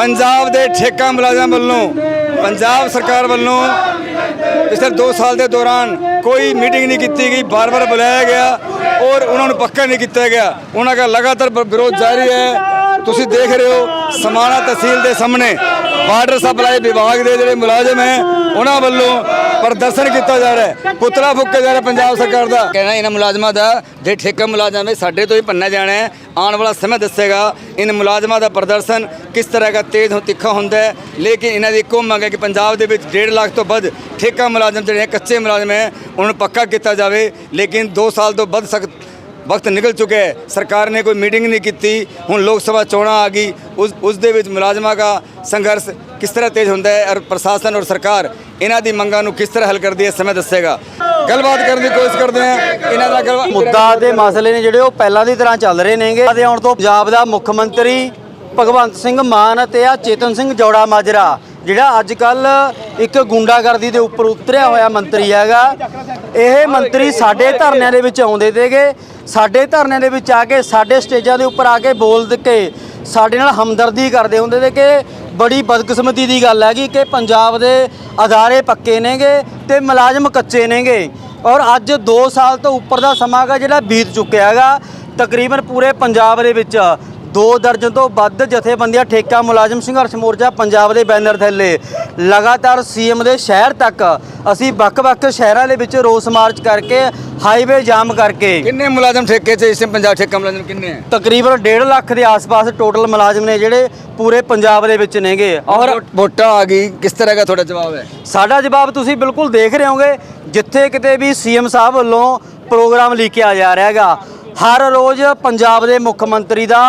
ਪੰਜਾਬ ਦੇ ਠੇਕਾ ਮੁਲਾਜ਼ਮ ਵੱਲੋਂ, ਪੰਜਾਬ ਸਰਕਾਰ ਵੱਲੋਂ ਪਿਛਲੇ 2 ਸਾਲ ਦੇ ਦੌਰਾਨ ਕੋਈ ਮੀਟਿੰਗ ਨਹੀਂ ਕੀਤੀ ਗਈ, ਬਾਰ-ਬਾਰ ਬੁਲਾਇਆ ਗਿਆ ਔਰ ਉਹਨਾਂ ਨੂੰ ਪੱਕਾ ਨਹੀਂ ਕੀਤਾ ਗਿਆ। ਉਹਨਾਂ ਦਾ ਲਗਾਤਾਰ ਵਿਰੋਧ ਜਾਰੀ ਹੈ। ਤੁਸੀਂ ਦੇਖ ਰਹੇ ਹੋ ਸਮਾਣਾ ਤਹਿਸੀਲ ਦੇ ਸਾਹਮਣੇ ਵਾਟਰ ਸਪਲਾਈ ਵਿਭਾਗ ਦੇ ਜਿਹੜੇ ਮੁਲਾਜ਼ਮ ਹੈ, ਉਹਨਾਂ ਵੱਲੋਂ ਪ੍ਰਦਰਸ਼ਨ ਕੀਤਾ ਜਾ ਰਿਹਾ ਹੈ। ਪੁਤਲਾ ਫੂਕਿਆ ਜਾ ਰਿਹਾ ਪੰਜਾਬ ਸਰਕਾਰ ਦਾ। ਕਹਿਣਾ ਇਹਨਾਂ ਮੁਲਾਜ਼ਮਾਂ ਦਾ, ਜੇ ਠੇਕਾ ਮੁਲਾਜ਼ਮ ਹੈ, ਸਾਡੇ ਤੋਂ ਹੀ ਪੰਨਾ ਜਾਣਾ ਹੈ। ਆਉਣ ਵਾਲਾ ਸਮਾਂ ਦੱਸੇਗਾ ਇਨ ਮੁਲਾਜ਼ਮਾਂ ਦਾ ਪ੍ਰਦਰਸ਼ਨ ਕਿਸ ਤਰ੍ਹਾਂ ਦਾ ਤੇਜ਼ ਹੋ ਤਿੱਖਾ ਹੁੰਦਾ ਹੈ। ਲੇਕਿਨ ਇਹਨਾਂ ਦੀ ਇੱਕੋ ਮੰਗ ਹੈ ਕਿ ਪੰਜਾਬ ਦੇ ਵਿੱਚ 1.5 ਲੱਖ ਤੋਂ ਵੱਧ ਠੇਕਾ ਮੁਲਾਜ਼ਮ ਜਿਹੜੇ ਕੱਚੇ ਮੁਲਾਜ਼ਮ ਹੈ, ਉਹਨਾਂ ਨੂੰ ਪੱਕਾ ਕੀਤਾ ਜਾਵੇ। ਲੇਕਿਨ 2 ਸਾਲ ਤੋਂ ਵੱਧ ਸਖਤ ਵਕਤ ਨਿਕਲ ਚੁੱਕਿਆ ਹੈ। ਸਰਕਾਰ ਨੇ ਕੋਈ ਮੀਟਿੰਗ ਨਹੀਂ ਕੀਤੀ। ਹੁਣ ਲੋਕ ਸਭਾ ਚੋਣਾਂ ਆ ਗਈ। ਉਸ ਉਸ ਦੇ ਵਿੱਚ ਮੁਲਾਜ਼ਮਾਂ ਦਾ ਸੰਘਰਸ਼ ਕਿਸ ਤਰ੍ਹਾਂ ਤੇਜ਼ ਹੁੰਦਾ ਹੈ ਔਰ ਪ੍ਰਸ਼ਾਸਨ ਔਰ ਸਰਕਾਰ ਇਹਨਾਂ ਦੀ ਮੰਗਾਂ ਨੂੰ ਕਿਸ ਤਰ੍ਹਾਂ ਹੱਲ ਕਰਦੀ ਹੈ ਸਮੇਂ ਦੱਸੇਗਾ। ਗੱਲਬਾਤ ਕਰਨ ਦੀ ਕੋਸ਼ਿਸ਼ ਕਰਦੇ ਹਾਂ। ਇਹਨਾਂ ਦਾ ਗੱਲਬਾਤ ਮੁੱਦਾ ਦੇ ਮਸਲੇ ਨੇ ਜਿਹੜੇ ਉਹ ਪਹਿਲਾਂ ਦੀ ਤਰ੍ਹਾਂ ਚੱਲ ਰਹੇ ਨੇਗੇ। ਦੇ ਆਉਣ ਤੋਂ ਪੰਜਾਬ ਦਾ ਮੁੱਖ ਮੰਤਰੀ ਭਗਵੰਤ ਸਿੰਘ ਮਾਨ ਅਤੇ ਆ ਚੇਤਨ ਸਿੰਘ ਜੋੜਾ ਮਾਜਰਾ। ਜਿਹੜਾ ਅੱਜ ਕੱਲ ਇੱਕ ਗੁੰਡਾਗਰਦੀ ਦੇ ਉੱਪਰ ਉਤਰਿਆ ਹੋਇਆ ਮੰਤਰੀ ਹੈਗਾ, ਇਹ ਮੰਤਰੀ ਸਾਡੇ ਧਰਨਿਆਂ ਦੇ ਵਿੱਚ ਆਉਂਦੇ ਤੇਗੇ ਸਾਡੇ ਧਰਨਿਆਂ ਦੇ ਵਿੱਚ ਆ ਕੇ, ਸਾਡੇ ਸਟੇਜਾਂ ਦੇ ਉੱਪਰ ਆ ਕੇ ਬੋਲ ਕੇ, ਸਾਡੇ ਨਾਲ ਹਮਦਰਦੀ ਕਰਦੇ ਹੁੰਦੇ ਤੇ ਕਿ ਬੜੀ ਬਦਕਿਸਮਤੀ ਦੀ ਗੱਲ ਹੈਗੀ ਕਿ ਪੰਜਾਬ ਦੇ ਅਦਾਰੇ ਪੱਕੇ ਨੇਗੇ ਤੇ ਮੁਲਾਜ਼ਮ ਕੱਚੇ ਨੇਗੇ। ਔਰ ਅੱਜ 2 ਸਾਲ ਤੋਂ ਉੱਪਰ ਦਾ ਸਮਾਂ ਹੈਗਾ ਜਿਹੜਾ ਬੀਤ ਚੁੱਕਿਆ ਹੈਗਾ। ਤਕਰੀਬਨ ਪੂਰੇ ਪੰਜਾਬ ਦੇ ਵਿੱਚ ਦੋ ਦਰਜਨ ਤੋਂ ਵੱਧ ਜਥੇਬੰਦੀਆਂ ਠੇਕਾ ਮੁਲਾਜ਼ਮ ਸੰਘਰਸ਼ ਮੋਰਚਾ ਪੰਜਾਬ ਦੇ ਬੈਨਰ ਥੱਲੇ। ਲਗਾਤਾਰ ਸੀਐਮ ਦੇ ਸ਼ਹਿਰ ਤੱਕ ਅਸੀਂ ਵੱਖ-ਵੱਖ ਸ਼ਹਿਰਾਂ ਦੇ ਵਿੱਚ ਰੋਸ ਮਾਰਚ ਕਰਕੇ ਹਾਈਵੇ ਜਾਮ ਕਰਕੇ। ਕਿੰਨੇ ਮੁਲਾਜ਼ਮ ਠੇਕੇ 'ਚ ਇਸ ਪੰਜਾਬ ਠੇਕਾ ਮੁਲਾਜ਼ਮ ਕਿੰਨੇ ਹੈ ਤਕਰੀਬਨ 1.5 ਲੱਖ ਦੇ ਆਸ-ਪਾਸ ਟੋਟਲ ਮੁਲਾਜ਼ਮ ਨੇ ਜਿਹੜੇ ਪੂਰੇ ਪੰਜਾਬ ਦੇ ਵਿੱਚ ਨੇਗੇ। ਔਰ ਵੋਟਾਂ ਆ ਗਈ। ਕਿਸ ਤਰ੍ਹਾਂ ਦਾ ਤੁਹਾਡਾ ਜਵਾਬ ਹੈ? ਸਾਡਾ ਜਵਾਬ ਤੁਸੀਂ ਬਿਲਕੁਲ ਦੇਖ ਰਹੇ ਹੋਗੇ ਜਿੱਥੇ ਕਿਤੇ ਵੀ ਸੀਐਮ ਸਾਹਿਬ ਵੱਲੋਂ ਪ੍ਰੋਗਰਾਮ ਲਿਖਿਆ ਜਾ ਰਿਹਾ ਹੈਗਾ। ਹਰ ਰੋਜ਼ ਪੰਜਾਬ ਦੇ ਮੁੱਖ ਮੰਤਰੀ ਦਾ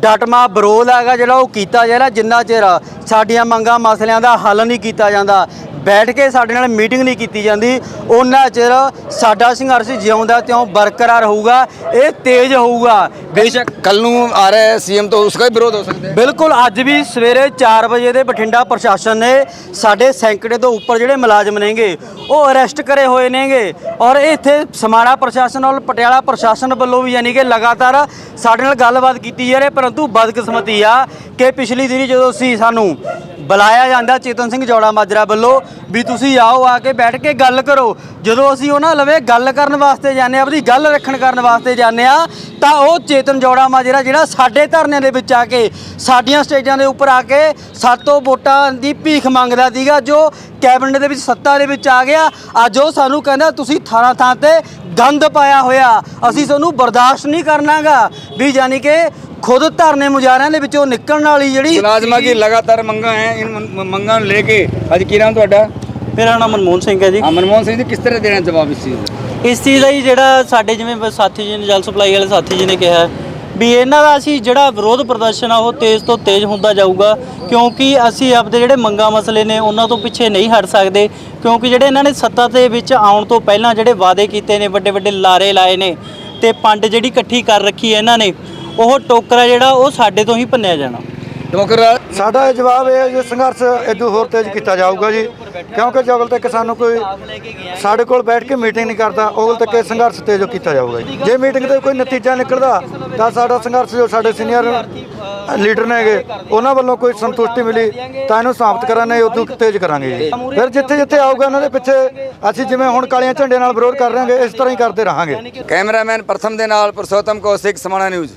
ਡਟਮਾ ਵਿਰੋਧ ਹੈਗਾ ਜਿਹੜਾ ਉਹ ਕੀਤਾ ਜਾ ਰਿਹਾ ਜਿੰਨਾ ਚਿਰ ਸਾਡੀਆਂ ਮੰਗਾਂ ਮਸਲਿਆਂ ਦਾ ਹੱਲ ਨਹੀਂ ਕੀਤਾ ਜਾਂਦਾ। ਬੈਠ ਕੇ ਸਾਡੇ ਨਾਲ ਮੀਟਿੰਗ ਨਹੀਂ ਕੀਤੀ ਜਾਂਦੀ। ਉਹਨਾਂ ਚਿਰ ਸਾਡਾ ਸੰਘਰਸ਼ ਜਿਉਂਦਾ ਤਿਉਂ ਬਰਕਰਾਰ ਹੋਊਗਾ ਇਹ ਤੇਜ਼ ਹੋਊਗਾ। ਬੇਸ਼ੱਕ ਕੱਲ ਨੂੰ ਆ ਰਿਹਾ ਸੀਐਮ ਤੋਂ ਉਸਕਾ ਵੀ ਵਿਰੋਧ ਹੋ ਸਕਦਾ ਹੈ। ਬਿਲਕੁਲ ਅੱਜ ਵੀ ਸਵੇਰੇ 4 ਵਜੇ ਦੇ ਬਠਿੰਡਾ ਪ੍ਰਸ਼ਾਸਨ ਨੇ ਸਾਡੇ ਸੈਂਕੜੇ ਤੋਂ ਉੱਪਰ ਜਿਹੜੇ ਮੁਲਾਜ਼ਮ ਨੇਗੇ ਉਹ ਅਰੈਸਟ ਕਰੇ ਹੋਏ ਨੇਗੇ। ਔਰ ਇੱਥੇ ਸਮਾਣਾ ਪ੍ਰਸ਼ਾਸਨ ਔਰ ਪਟਿਆਲਾ ਪ੍ਰਸ਼ਾਸਨ ਵੱਲੋਂ ਵੀ ਯਾਨੀ ਕਿ ਲਗਾਤਾਰ ਸਾਡੇ ਨਾਲ ਗੱਲਬਾਤ ਕੀਤੀ ਜਾ ਰਹੀ ਪਰੰਤੂ ਬਦਕਿਸਮਤੀ ਆ ਕਿ ਪਿਛਲੀ ਦਿਨੀ ਜਦੋਂ ਅਸੀਂ ਸਾਨੂੰ ਬੁਲਾਇਆ ਜਾਂਦਾ ਚੇਤਨ ਸਿੰਘ ਜੋੜਾ ਮਾਜਰਾ ਵੱਲੋਂ ਵੀ ਤੁਸੀਂ ਆਓ, ਆ ਕੇ ਬੈਠ ਕੇ ਗੱਲ ਕਰੋ। ਜਦੋਂ ਅਸੀਂ ਉਹਨਾਂ ਲਵੇ ਗੱਲ ਕਰਨ ਵਾਸਤੇ ਜਾਂਦੇ ਆ ਆਪਣੀ ਗੱਲ ਰੱਖਣ ਕਰਨ ਵਾਸਤੇ ਜਾਂਦੇ ਆ ਤਾਂ ਉਹ ਚੇਤਨ ਜੋੜਾ ਮਾਜਰਾ ਜਿਹੜਾ ਸਾਡੇ ਧਰਨਿਆਂ ਦੇ ਵਿੱਚ ਆ ਕੇ, ਸਾਡੀਆਂ ਸਟੇਜਾਂ ਦੇ ਉੱਪਰ ਆ ਕੇ ਸਾਤੋਂ ਵੋਟਾਂ ਦੀ ਭੀਖ ਮੰਗਦਾ ਸੀਗਾ, ਜੋ ਕੈਬਨਿਟ ਦੇ ਵਿੱਚ ਸੱਤਾ ਦੇ ਵਿੱਚ ਆ ਗਿਆ। ਅੱਜ ਉਹ ਸਾਨੂੰ ਕਹਿੰਦਾ, ਤੁਸੀਂ ਥਾਂ ਥਾਂ ਤੇ ਗੰਦ ਪਾਇਆ ਹੋਇਆ। ਅਸੀਂ ਤੁਹਾਨੂੰ ਬਰਦਾਸ਼ਤ ਨਹੀਂ ਕਰਨਾਗਾ। ਵੀ ਯਾਨੀ ਕਿ ਖੁਦ ਧਰਨੇ ਮੁਜ਼ਾਹਰਿਆਂ ਦੇ ਵਿੱਚੋਂ ਨਿਕਲਣ ਵਾਲੀ ਜਿਹੜੀ ਮੁਲਾਜ਼ਮਾਂ ਦੀ ਲਗਾਤਾਰ ਮੰਗਾਂ ਹੈ ਇਨ ਮੰਗ- ਮੰਗਾਂ ਨੂੰ ਲੈ ਕੇ ਅੱਜ ਕੀ ਨਾਮ ਤੁਹਾਡਾ? ਮੇਰਾ ਨਾਮ ਮਨਮੋਹਨ ਸਿੰਘ ਹੈ ਜੀ। ਹਾਂ, ਮਨਮੋਹਨ ਸਿੰਘ ਜੀ ਕਿਸ ਤਰ੍ਹਾਂ ਦੇਣਾ ਜਵਾਬ ਇਸ ਚੀਜ਼ ਦਾ? ਇਸ ਚੀਜ਼ ਦਾ ਹੀ ਜਿਹੜਾ ਸਾਡੇ ਜਿਵੇਂ ਬ- ਸਾਥੀ ਜੀ ਨੇ ਜਲ ਸਪਲਾਈ ਵਾਲੇ ਸਾਥੀ ਜੀ ਨੇ ਕਿਹਾ ਵੀ ਇਹਨਾਂ ਦਾ ਅਸੀਂ ਜਿਹੜਾ ਵਿਰੋਧ ਪ੍ਰਦਰਸ਼ਨ ਆ ਉਹ ਤੇਜ਼ ਤੋਂ ਤੇਜ਼ ਹੁੰਦਾ ਜਾਊਗਾ ਕਿਉਂਕਿ ਅਸੀਂ ਆਪਦੇ ਜਿਹੜੇ ਮੰਗਾ ਮਸਲੇ ਨੇ ਉਹਨਾਂ ਤੋਂ ਪਿੱਛੇ ਨਹੀਂ ਹਟ ਸਕਦੇ ਕਿਉਂਕਿ ਜਿਹੜੇ ਇਹਨਾਂ ਨੇ ਸੱਤਾ ਦੇ ਵਿੱਚ ਆਉਣ ਤੋਂ ਪਹਿਲਾਂ ਜਿਹੜੇ ਵਾਅਦੇ ਕੀਤੇ ਨੇ ਵੱਡੇ ਵੱਡੇ ਲਾਰੇ ਲਾਏ ਨੇ ਤੇ ਪੰਡ ਜਿਹੜੀ ਇਕੱਠੀ ਕਰ ਰੱਖੀ ਹੈ ਇਹਨਾਂ ਨੇ ਉਹ ਟੋਕਰਾ ਜਿਹੜਾ ਉਹ ਸਾਡੇ ਤੋਂ ਹੀ ਭੰਨਿਆ ਜਾਣਾ। ਡੋਕਰ ਸਾਡਾ ਇਹ ਜਵਾਬ ਇਹ ਹੈ ਜੀ ਸੰਘਰਸ਼ ਇਦੋਂ ਹੋਰ ਤੇਜ਼ ਕੀਤਾ ਜਾਊਗਾ ਜੀ। ਕਿਉਂਕਿ ਜਗਲ ਤੱਕ ਸਾਨੂੰ ਕੋਈ ਸਾਡੇ ਕੋਲ ਬੈਠ ਕੇ ਮੀਟਿੰਗ ਨਹੀਂ ਕਰਦਾ ਉਗਲ ਤੱਕ ਇਹ ਸੰਘਰਸ਼ ਤੇਜ਼ ਕੀਤਾ ਜਾਊਗਾ ਜੀ। ਜੇ ਮੀਟਿੰਗ ਤੇ ਕੋਈ ਨਤੀਜਾ ਨਿਕਲਦਾ ਤਾਂ ਸਾਡਾ ਸੰਘਰਸ਼ ਜੋ ਸਾਡੇ ਸੀਨੀਅਰ ਲੀਡਰ ਨੇਗੇ ਉਹਨਾਂ ਵੱਲੋਂ ਕੋਈ ਸੰਤੁਸ਼ਟੀ ਮਿਲੀ ਤਾਂ ਇਹਨੂੰ ਸਮਾਪਤ ਕਰਾਂਗੇ ਉਦੋਂ ਤੇਜ਼ ਕਰਾਂਗੇ ਜੀ। ਫਿਰ ਜਿੱਥੇ ਜਿੱਥੇ ਆਊਗਾ ਉਹਨਾਂ ਦੇ ਪਿੱਛੇ ਅਸੀਂ ਜਿਵੇਂ ਹੁਣ ਕਾਲੀਆਂ ਝੰਡੇ ਨਾਲ ਵਿਰੋਧ ਕਰ ਰਹੇ ਹਾਂਗੇ ਇਸ ਤਰ੍ਹਾਂ ਹੀ ਕਰਦੇ ਰਹਾਂਗੇ। ਕੈਮਰਾਮੈਨ ਪ੍ਰਥਮ ਦੇ ਨਾਲ ਪੁਰਸ਼ੋਤਮ ਕੌਸ਼ਿਕ ਸਮਾਣਾ ਨਿਊਜ਼।